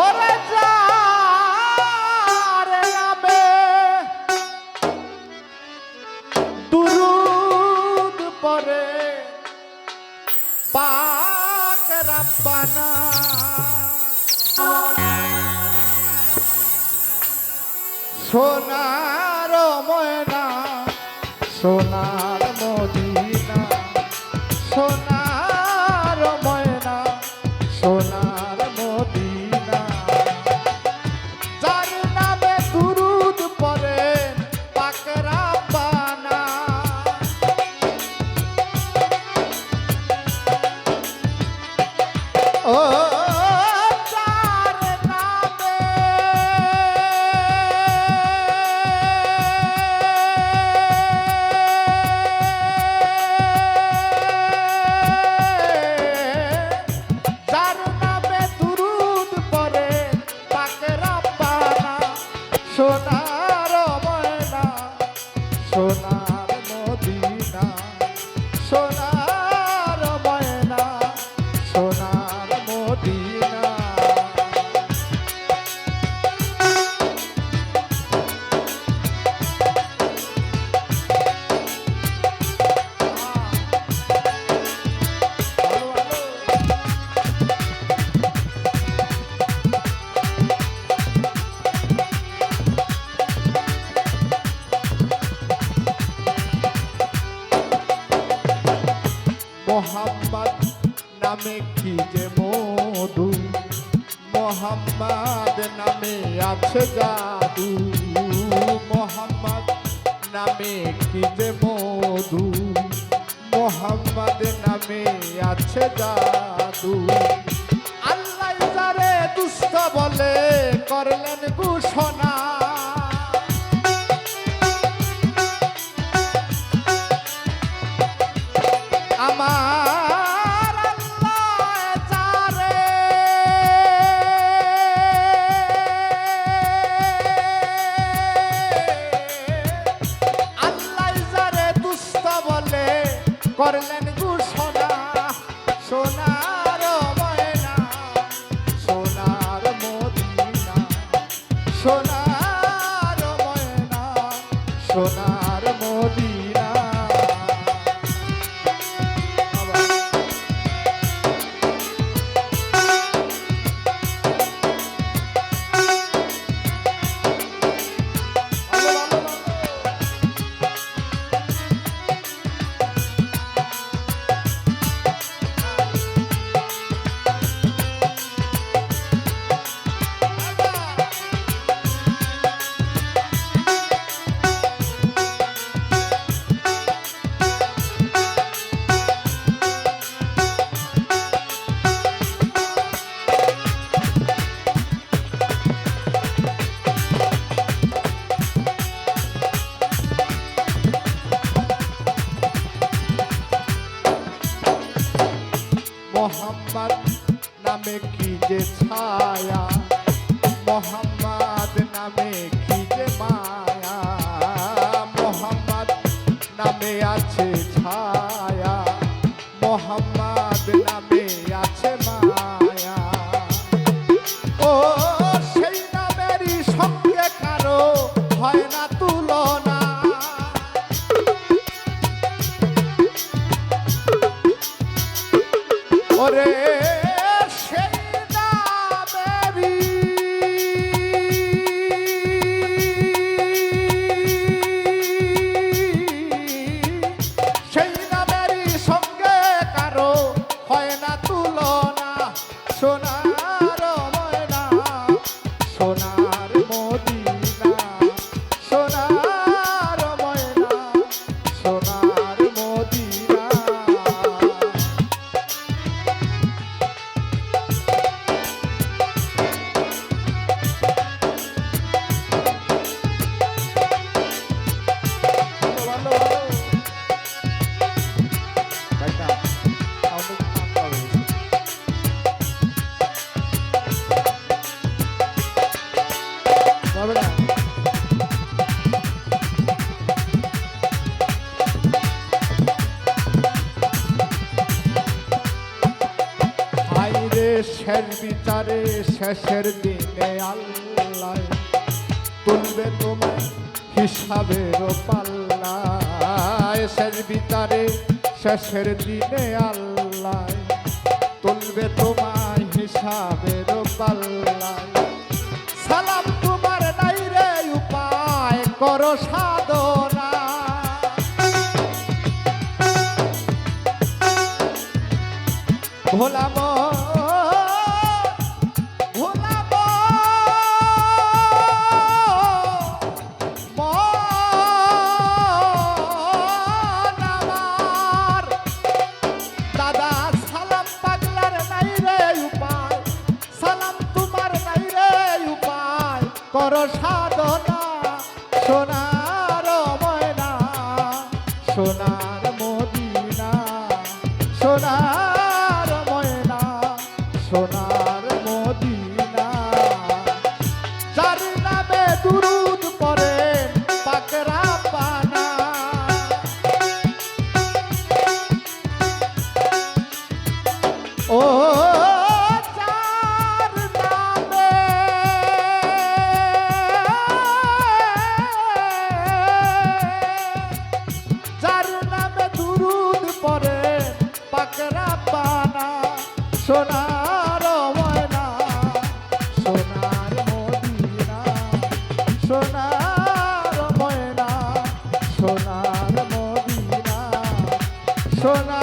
ওরে যারে আমি দুরুদ পরে পাক রাব্বানা। সোনার ময়না সোনা আছে জাদু মোহাম্মদ নামে কি মধু। মোহাম্মদ নামে আছে জাদু। আল্লাহ যারে দুষ্ট বলে, করলেন ঘোষণা। সোনার সঙ্গে কারও হয় না তুলনা। ওরে সোনার ময়না সোনার শেষ বিচারে শেষের দিনে আল্লাহ তুলবে তোমার হিসাবের পাল্লায়। শেষ বিচারে শেষের দিনে আল্লাহ তুলবে তোমার হিসাবের পাল্লায়। সালাম তোমার নাই রে উপায়, করো সাধনা। ভোলা সাধনা সোনার ময়না সোনার মদিনা সোনার ময়না সোনার মদিনা। যার নামে দূর persona.